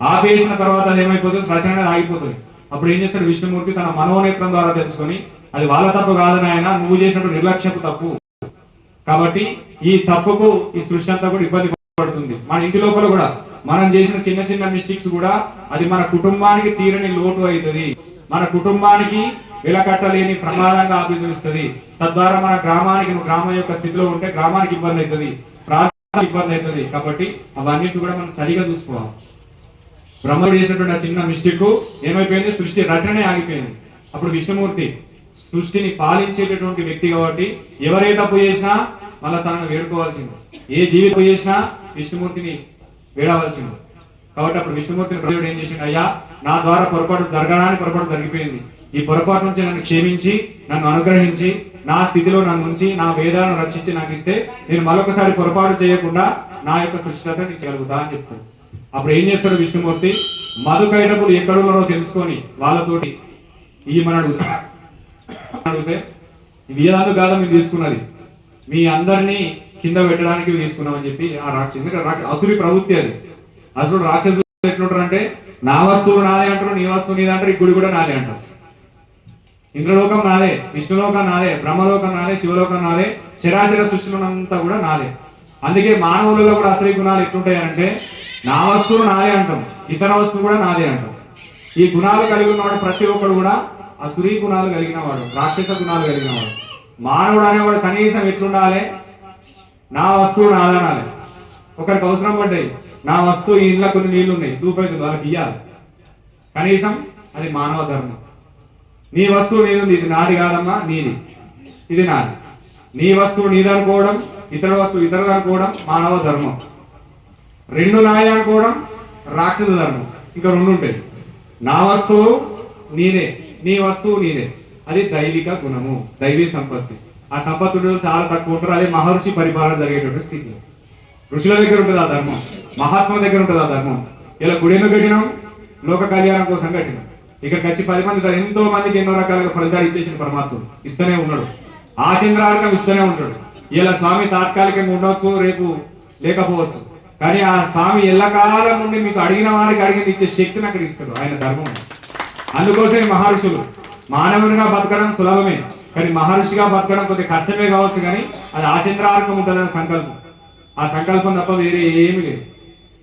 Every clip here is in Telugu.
ఆపేసిన తర్వాత అది ఏమైపోతుంది? రచన ఆగిపోతుంది. అప్పుడు ఏం చేస్తాడు విష్ణుమూర్తి తన మనోనేత్రం ద్వారా తెలుసుకొని అది వాళ్ళ తప్పు కాదని ఆయన నువ్వు చేసినప్పుడు నిర్లక్ష్యపు తప్పు. కాబట్టి ఈ తప్పుకు ఈ సృష్టి అంతా కూడా ఇబ్బంది పడుతుంది. మన ఇంటి లోపల కూడా మనం చేసిన చిన్న చిన్న మిస్టేక్స్ కూడా అది మన కుటుంబానికి తీరని లోటు అవుతుంది మన కుటుంబానికి వెలకట్టలేని ప్రమాదంగా అభివృద్ధిస్తుంది తద్వారా మన గ్రామానికి గ్రామం యొక్క స్థితిలో ఉంటే గ్రామానికి ఇబ్బంది అవుతుంది ప్రాంతానికి ఇబ్బంది అవుతుంది కాబట్టి అవన్నిటి కూడా మనం సరిగా చూసుకోవాలి. బ్రహ్మడు చేసినటువంటి ఆ చిన్న మిస్టేక్ ఏమైపోయింది? సృష్టి రచనే ఆగిపోయింది. అప్పుడు విష్ణుమూర్తి సృష్టిని పాలించేటటువంటి వ్యక్తి కాబట్టి ఎవరే తప్పు చేసినా మళ్ళా తనను వేడుకోవాల్సింది. ఏ జీవి తప్పు చేసినా విష్ణుమూర్తిని వేడవలసింది. కాబట్టి అప్పుడు విష్ణుమూర్తిని ప్రజలు ఏం చేసిండు? అయ్యా నా ద్వారా పొరపాటు జరగడానికి పొరపాటు జరిగిపోయింది. ఈ పొరపాటు నుంచి నన్ను క్షమించి నన్ను అనుగ్రహించి నా స్థితిలో నన్ను ఉంచి నా వేదాలను రక్షించి నాకు ఇస్తే నేను మరొకసారి పొరపాటు చేయకుండా నా యొక్క సృష్టిత చేయగలుగుతా అని చెప్తాను అప్పుడు ఏం చేస్తాడు విష్ణుమూర్తి? మధు కైటపులు ఎక్కడున్నారో తెలుసుకొని వాళ్ళతోటి ఈ మన అడిగితే ఇవి కాదు మేము మీరు తీసుకున్నది. మీ అందరినీ కింద పెట్టడానికి తీసుకున్నామని చెప్పి ఆ రాక్షసు ఎందుకంటే అసురి ప్రవృత్తి అది. అసలు రాక్షసులు ఎట్లుంటారు అంటే నా వస్తువు నాదే అంటారు నీ వస్తువు నీదే అంటారు ఈ గుడి కూడా నాదే అంటారు. ఇంద్రలోకం నాదే విష్ణులోకం నాదే బ్రహ్మలోకం నాదే శివలోకం నాదే చరాచర సృష్టిలోనంతా కూడా నాదే. అందుకే మానవులలో కూడా అసలు గుణాలు ఎట్లుంటాయంటే నా వస్తువు నాదే అంటాం. ఇతర వస్తువు కూడా నాదే అంటాం. ఈ గుణాలు కలిగి ఉన్నవాడు ప్రతి ఒక్కడు కూడా అసురీ గుణాలు కలిగిన వాడు రాక్షస గుణాలు కలిగిన వాడు. మానవుడు అనేవాడు కనీసం ఎట్లుండాలి? నా వస్తువు నాదనాలి. ఒకరికి అవసరం పడ్డాయి. నా వస్తువు ఈ ఇంట్లో కొన్ని నీళ్ళు ఉన్నాయి దూపైతుంది వాళ్ళకి ఇయ్యాలి. కనీసం అది మానవ ధర్మం. నీ వస్తువు నీది ఇది నాది కాదమ్మా నీది. ఇది నాది. నీ వస్తువు నీదనుకోవడం ఇతర వస్తువు ఇతరులు అనుకోవడం మానవ ధర్మం. రెండు నాయ అనుకోవడం రాక్షస ధర్మం. ఇంకా రెండు ఉంటాయి. నా వస్తువు నీదే నీ వస్తువు నీదే అది దైవిక గుణము దైవీ సంపత్తి. ఆ సంపత్తి చాలా తక్కువ ఉంటారు. అదే మహర్షి పరిపాలన జరిగేటువంటి స్థితి. ఋషుల దగ్గర ఉంటుంది ఆ ధర్మం. మహాత్ముల దగ్గర ఉంటుంది ఆ ధర్మం. ఇలా గుడిని కట్టినాం లోక కళ్యాణం కోసం కట్టినాం. ఇక్కడికి వచ్చి పది మంది ఎంతో మందికి ఎన్నో రకాలుగా ఫలితాలు ఇచ్చేసిన పరమాత్ముడు. ఇస్తూనే ఉన్నాడు. ఆ చంద్రార్కం ఇస్తూనే ఉంటాడు. ఇలా స్వామి తాత్కాలికంగా ఉండవచ్చు రేపు లేకపోవచ్చు. కానీ ఆ స్వామి ఎల్లకాలం నుండి మీకు అడిగిన వారికి అడిగింది ఇచ్చే శక్తిని అక్కడ ఇస్తాడు ఆయన ధర్మం. అందుకోసమే మహర్షులు మానవునిగా బతకడం సులభమే. కానీ మహర్షిగా బతకడం కొద్దిగా కష్టమే కావచ్చు కానీ అది ఆచంద్రార్కం ఉంటుందని సంకల్పం. ఆ సంకల్పం తప్ప వేరే ఏమీ లేదు.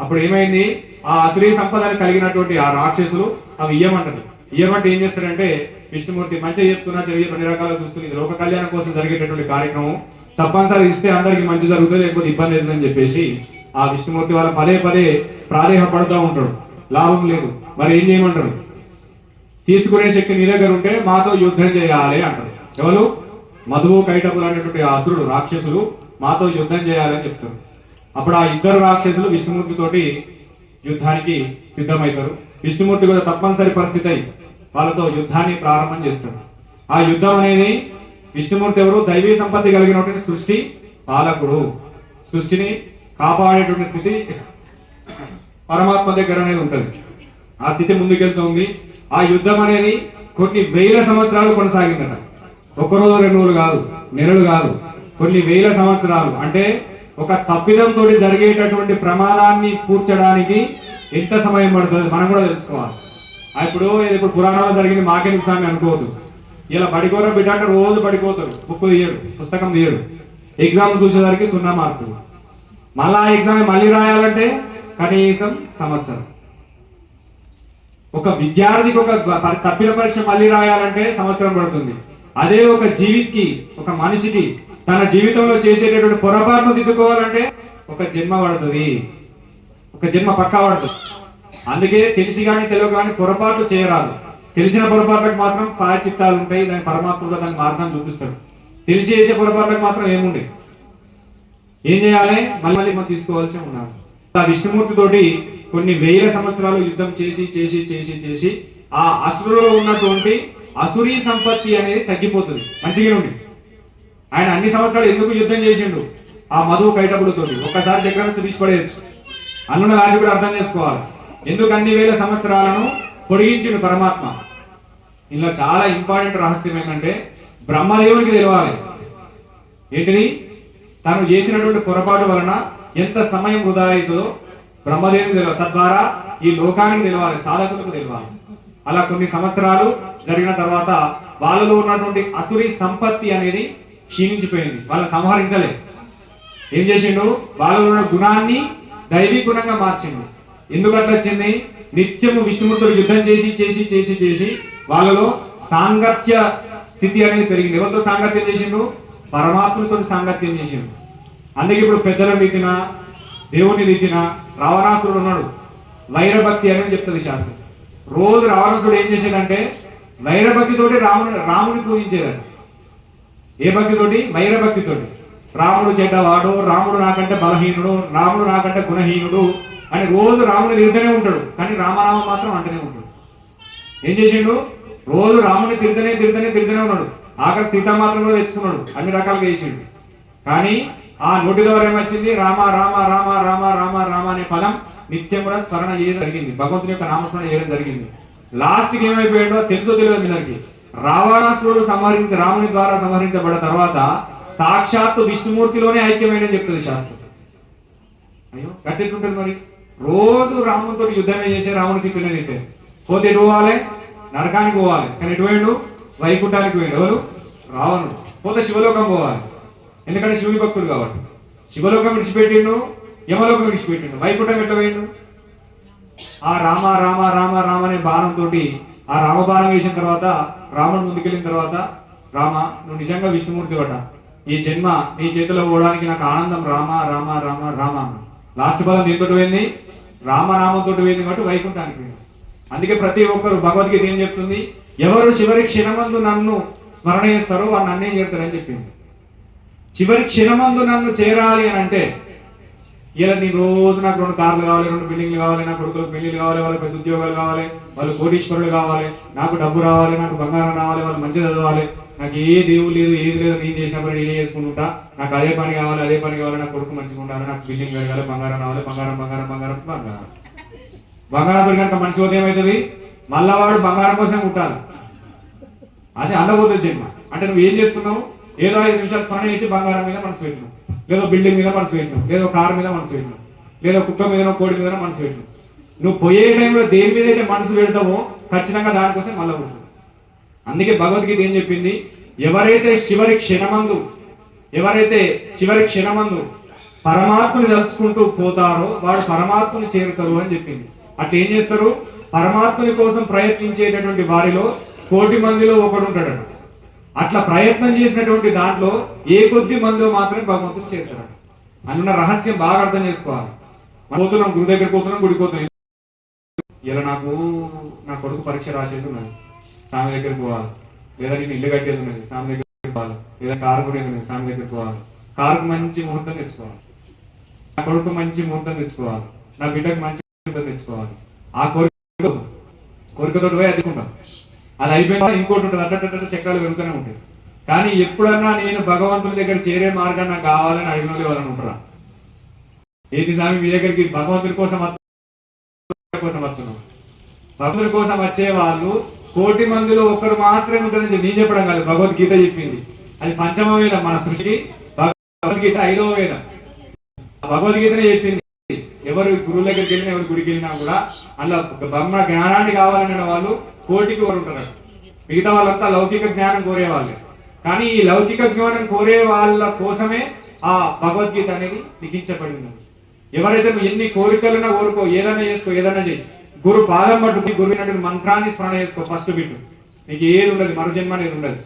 అప్పుడు ఏమైంది? ఆ అసురీ సంపదని కలిగినటువంటి ఆ రాక్షసులు అవి ఇయ్యమంటారు. ఇయ్యమంటే ఏం చేస్తారంటే విష్ణుమూర్తి మంచిగా చెప్తున్నా చెయ్యి అన్ని రకాలుగా చూస్తుంది లోక కళ్యాణం కోసం జరిగేటటువంటి కార్యక్రమం. తప్పనిసరి ఇస్తే అందరికి మంచి జరుగుతుంది లేకపోతే ఇబ్బంది అవుతుందని చెప్పేసి ఆ విష్ణుమూర్తి వాళ్ళ పదే పదే ప్రాదేహపడుతూ ఉంటాడు లాభం లేదు. మరి ఏం చేయమంటారు? తీసుకునే శక్తి నీ దగ్గర ఉంటే మాతో యుద్ధం చేయాలి అంటారు. ఎవరు? మధువు కైటపులు అనేటువంటి అసురుడు రాక్షసులు మాతో యుద్ధం చేయాలని చెప్తారు. అప్పుడు ఆ ఇద్దరు రాక్షసులు విష్ణుమూర్తితోటి యుద్ధానికి సిద్ధమవుతారు. విష్ణుమూర్తి కూడా తప్పనిసరి పరిస్థితి అయి వాళ్ళతో యుద్ధాన్ని ప్రారంభం చేస్తాడు. ఆ యుద్ధం అనేది విష్ణుమూర్తి ఎవరు? దైవీ సంపత్తి కలిగినటువంటి సృష్టి పాలకుడు. సృష్టిని కాపాడేటువంటి స్థితి పరమాత్మ దగ్గర అనేది ఉంటుంది. ఆ స్థితి ముందుకెళ్తుంది. ఆ యుద్ధం అనేది కొన్ని వేల సంవత్సరాలు కొనసాగిందట. ఒక రోజు రెండు రోజులు కాదు నెలలు కాదు కొన్ని వేల సంవత్సరాలు. అంటే ఒక తప్పిదంతో జరిగేటటువంటి ప్రమాదాన్ని పూడ్చడానికి ఎంత సమయం పడుతుంది మనం కూడా తెలుసుకోవాలి. ఆ ఇప్పుడు ఇప్పుడు పురాణాలు జరిగింది మాకెందుకు స్వామి అనుకోవద్దు. ఇలా పడిపోరా బిడ్డ అంటే రోజు పడిపోతారు బుక్ తీయడు పుస్తకం తీయడు. ఎగ్జామ్ చూసేసరికి సున్నా మార్కులు. మళ్ళా ఎగ్జామ్ మళ్ళీ రాయాలంటే కనీసం సంవత్సరం. ఒక విద్యార్థికి ఒక తప్పిన పరీక్ష మళ్ళీ రాయాలంటే సంవత్సరం పడుతుంది. అదే ఒక జీవికి ఒక మనిషికి తన జీవితంలో చేసేటటువంటి పొరపాటును దిద్దుకోవాలంటే ఒక జన్మ పడుతుంది. ఒక జన్మ పక్కా పడుతుంది. అందుకే తెలిసి కానీ తెలుగు కానీ పొరపాట్లు చేయరాదు. తెలిసిన పొరపాట్లకు మాత్రం పాచిత్తాలు ఉంటాయి దాని పరమాత్మగా దాని మార్గం చూపిస్తాడు. తెలిసి చేసే పొరపాట్లకు మాత్రం ఏముండే ఏం చేయాలి? మళ్ళీ మళ్ళీ మనం తీసుకోవాల్సి ఉన్నారు ఆ విష్ణుమూర్తి తోటి కొన్ని వేల సంవత్సరాలు యుద్ధం చేసి చేసి చేసి చేసి ఆ అసురులో ఉన్నటువంటి అసురీ సంపత్తి అనేది తగ్గిపోతుంది. మంచిగా ఉంది. ఆయన అన్ని సంవత్సరాలు ఎందుకు యుద్ధం చేసిండు? ఆ మధువు కైటబులతోటి ఒక్కసారి చక్రవర్తి తీసి అన్నున్న రాజు కూడా అర్థం చేసుకోవాలి. ఎందుకు అన్ని వేల సంవత్సరాలను పొడిగించిండు పరమాత్మ? ఇందులో చాలా ఇంపార్టెంట్ రహస్యం ఏంటంటే బ్రహ్మదేవునికి తెలవాలి. ఏంటిది? తను చేసినటువంటి పొరపాటు వలన ఎంత సమయం వృధా అవుతుందో బ్రహ్మదేవుని తెలియాలి తద్వారా ఈ లోకానికి తెలియాలి సాధకులకు తెలియాలి. అలా కొన్ని సంవత్సరాలు జరిగిన తర్వాత వాళ్ళలో ఉన్నటువంటి అసురి సంపత్తి అనేది క్షీణించిపోయింది. వాళ్ళని సంహరించలేదు ఏం చేసిండు? వాళ్ళలో ఉన్న గుణాన్ని దైవీ గుణంగా మార్చిండు. ఎందుకు అట్లా వచ్చింది? నిత్యము విష్ణుమూర్తులు యుద్ధం చేసి చేసి చేసి చేసి వాళ్ళలో సాంగత్య స్థితి అనేది పెరిగింది. ఎవరితో సాంగత్యం చేసిండు? పరమాత్మతో సాంగత్యం చేసిండు. అందుకే ఇప్పుడు పెద్దల రీతిన దేవుని రీతిన రావణాసురుడు ఉన్నాడు. వైరభక్తి అనేది చెప్తుంది శాస్త్రం. రోజు రావణాసురుడు ఏం చేశాడంటే వైరభక్తితోటి రాముడు రాముని పూజించేదండి ఏ భక్తితోటి? వైరభక్తితోటి. రాముడు చెడ్డవాడు రాముడు నాకంటే బలహీనుడు రాముడు నాకంటే గుణహీనుడు అని రోజు రాముని తిరుగుతూనే ఉంటాడు. కానీ రామనామం మాత్రం అంటూనే ఉంటాడు. ఏం చేసిండు? రోజు రాముని తిరుగుతూనే తిరుగుతూనే తిరుగుతూనే ఉన్నాడు. ఆఖరి సీతామాతను కూడా తెచ్చుకున్నాడు. అన్ని రకాలుగా వేసిండు కానీ ఆ నోటి ద్వారా ఏమొచ్చింది? రామ రామ రామ రామ రామ రామ అనే పదం నిత్యం కూడా స్మరణ చేయడం జరిగింది. భగవంతుని యొక్క నామస్మరణ చేయడం జరిగింది. లాస్ట్కి ఏమైపోయాడో తెలుసో తెలియదు మీ రావణాసురుడు సంహరించి రాముని ద్వారా సంహరించబడిన తర్వాత సాక్షాత్తు విష్ణుమూర్తిలోనే ఐక్యమైన చెప్తుంది శాస్త్రం. అయ్యో గట్టెట్లుంటుంది మరి? రోజు రామునితో యుద్ధమే చేసే రామునికి తిన్నదైతే పోతే ఎటు పోవాలి? నరకానికి పోవాలి. కానీ ఎటు వైకుంఠానికి పోయిన ఎవరు? రావణుడు. పోతే శివలోకం పోవాలి. ఎందుకంటే శివుని భక్తుడు కాబట్టి. శివలోకం విడిచిపెట్టిండు యమలోకం విడిచిపెట్టిండు. వైకుంఠం ఎట్లా పోయిండు? ఆ రామ రామ రామ రామ అనే బాణంతో ఆ రామ బాణం వేసిన తర్వాత రాముడు ముందుకెళ్ళిన తర్వాత రామ నువ్వు నిజంగా విష్ణుమూర్తి పడ్డా ఈ జన్మ నీ చేతిలో పోవడానికి నాకు ఆనందం రామ రామ రామ రామ లాస్ట్ పదం దీంతో పోయింది? రామనామంతో పోయింది కాబట్టి వైకుంఠానికి పోయింది. అందుకే ప్రతి ఒక్కరు భగవద్గీత ఏం చెప్తుంది? ఎవరు చివరి క్షణమందు నన్ను స్మరణ చేస్తారో వారు నన్నే చేరుతారని చెప్పింది. చివరి క్షణమందు నన్ను చేరాలి అని అంటే ఇలా నీ రోజు నాకు రెండు కార్లు కావాలి రెండు బిల్డింగ్లు కావాలి నా కొడుకులకు పెళ్ళిళ్ళు కావాలి వాళ్ళ పెద్ద ఉద్యోగాలు కావాలి వాళ్ళు కోటీశ్వరులు కావాలి నాకు డబ్బు రావాలి నాకు బంగారం రావాలి వాళ్ళు మంచి చదవాలి నాకు ఏ దేవుడు లేదు ఏది లేదు నేను చేసిన పని నేనే చేసుకుంటుంటా నాకు అదే పని కావాలి అదే పని కావాలి నా కొడుకు మంచిగా ఉండాలి నాకు బిల్డింగ్ పెరగాలి బంగారం రావాలి బంగారం బంగారం బంగారం బంగారం. బంగారం దొరికినంత మనిషి ఉదయం ఏమవుతుంది మళ్ళా వాడు బంగారం కోసం ఉంటారు అది అందబోతుంది జన్మ అంటే నువ్వు ఏం చేసుకున్నావు? ఏదో ఐదు నిమిషాలు స్మరణ చేసి బంగారం మీద మనసు పెట్టినావు. లేదో బిల్డింగ్ మీద మనసు పెట్టినావు. లేదో కార్ మీద మనసు పెట్టినావు. లేదో కుక్క మీద కోడి మీద మనసు పెట్టినావు. నువ్వు పోయే టైంలో దేని మీద అయితే మనసు పెడతావో ఖచ్చితంగా దానికోసం మళ్ళీ ఉంటుంది అందుకే భగవద్గీత ఏం చెప్పింది? ఎవరైతే చివరి క్షణమందు ఎవరైతే చివరి క్షణమందు పరమాత్మని తలుచుకుంటూ పోతారో వాడు పరమాత్మని చేరుతారు అని చెప్పింది. అట్లా ఏం చేస్తారు? పరమాత్మని కోసం ప్రయత్నించేటటువంటి వారిలో కోటి మందిలో ఒకడు ఉంటాడట. అట్లా ప్రయత్నం చేసినటువంటి దాంట్లో ఏ కొద్ది మందో మాత్రమే భగవంతుడు చేరుతాడు ఉన్న రహస్యం బాగా అర్థం చేసుకోవాలి. పోతున్నాం గుడి దగ్గర పోతున్నాం గుడికి పోతున్నాం. ఇలా నాకు నా కొడుకు పరీక్ష రాసేది ఉన్నది. స్వామి దగ్గరికి పోవాలి. లేదా నేను ఇల్లు కట్టేది ఉన్నది. స్వామి దగ్గరికి పోవాలి. లేదా కారు కొనేది ఉన్నది. స్వామి దగ్గరికి పోవాలి. కారుకు మంచి ముహూర్తం తెచ్చుకోవాలి. నా కొడుకు మంచి ముహూర్తం తెచ్చుకోవాలి. నా బిడ్డకు మంచి ముహూర్తం తెచ్చుకోవాలి. ఆ కోరిక కోరికతో పోయి అది అది అయిపోయిన ఇంకోటి ఉంటుంది. అంటే చక్రాలు వెనుకనే ఉంటాయి. కానీ ఎప్పుడన్నా నేను భగవంతుని దగ్గర చేరే మార్గం నాకు కావాలని అడిగిన వాళ్ళని ఉంటారా? ఏది స్వామి మీ దగ్గరికి భగవంతుని కోసం కోసం వస్తున్నాం. భగవంతుని కోసం వచ్చే వాళ్ళు కోటి మందిలో ఒక్కరు మాత్రమే ఉంటుందని చెప్పి నేను చెప్పడం కాదు. భగవద్గీత చెప్పింది. అది పంచమ వేల మన సృష్టికి. భగవద్గీత ఐదవ వేల ఆ భగవద్గీతనే చెప్పింది. ఎవరు గురువు దగ్గరికి వెళ్ళినా ఎవరు గుడికి వెళ్ళినా కూడా అలా బ్రహ్మ జ్ఞానాన్ని కావాలనే వాళ్ళు కోటికి వారు ఉంటారు. మిగతా వాళ్ళంతా లౌకిక జ్ఞానం కోరేవాళ్ళు కానీ ఈ లౌకిక జ్ఞానం కోరే వాళ్ళ కోసమే ఆ భగవద్గీత అనేది లిఖించబడింది. ఎవరైతే నువ్వు ఎన్ని కోరికలున్నా కోరుకో ఏదైనా చేసుకో ఏదైనా చెయ్యి. గురు పాదం పట్టు గురువు మంత్రాన్ని స్మరణ చేసుకో ఫస్ట్ బిట్టు నీకు ఏది ఉండదు మరో జన్మ అనేది ఉండదు.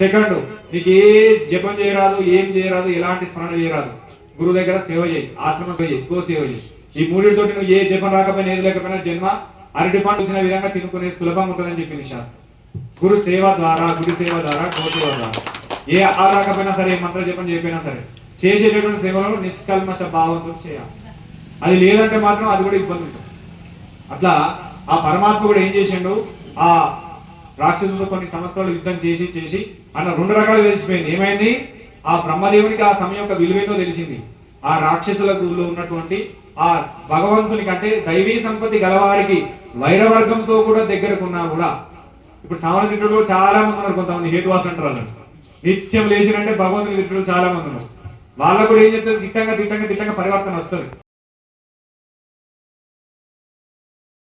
సెకండ్ నీకు ఏ జపం చేయరాదు ఏం చేయరాదు ఎలాంటి స్మరణ చేయరాదు. గురువు దగ్గర సేవ చేయి ఆశ్రమ సేవ చేయి ఎక్కువ సేవ చేయి. ఈ మూడితోటి నువ్వు ఏ జపం రాకపోయినా ఏది లేకపోయినా జన్మ అరటి పండు వచ్చిన విధంగా తినుకునే సులభం ఉంటుందని చెప్పింది శాస్త్రం. గురు సేవ ద్వారా గురు సేవ ద్వారా గో ద్వారా. ఏ ఆ రాకపోయినా సరే ఏ మంత్ర జపం చేయకపోయినా సరే చేసేటటువంటి సేవలను నిష్కల్మష భావంతో చేయాలి. అది లేదంటే మాత్రం అది కూడా ఇబ్బంది ఉంటుంది. అట్లా ఆ పరమాత్మ కూడా ఏం చేసిండు? ఆ రాక్షసులతో కొన్ని సంవత్సరాలు యుద్ధం చేసి చేసి అన్న రెండు రకాలు తెలిసిపోయింది. ఏమైంది? ఆ బ్రహ్మదేవునికి ఆ సమయం యొక్క విలువేందో తెలిసింది. ఆ రాక్షసులకు ఉన్నటువంటి ఆ భగవంతునికి అంటే దైవీ సంపత్తి గలవారికి వైరవర్గంతో కూడా దగ్గరకున్నా కూడా ఇప్పుడు సామాన్య తిట్టుడు చాలా మంది ఉన్నారు కొంతమంది హేతువాదులు అంటారు వాళ్ళని. నిత్యం లేచినంటే భగవంతుని తిట్టుడు చాలా మంది ఉన్నారు. వాళ్ళకు కూడా ఏం చెప్తారు? తిట్టంగా తిట్టంగా తిట్టంగా పరివర్తన వస్తుంది.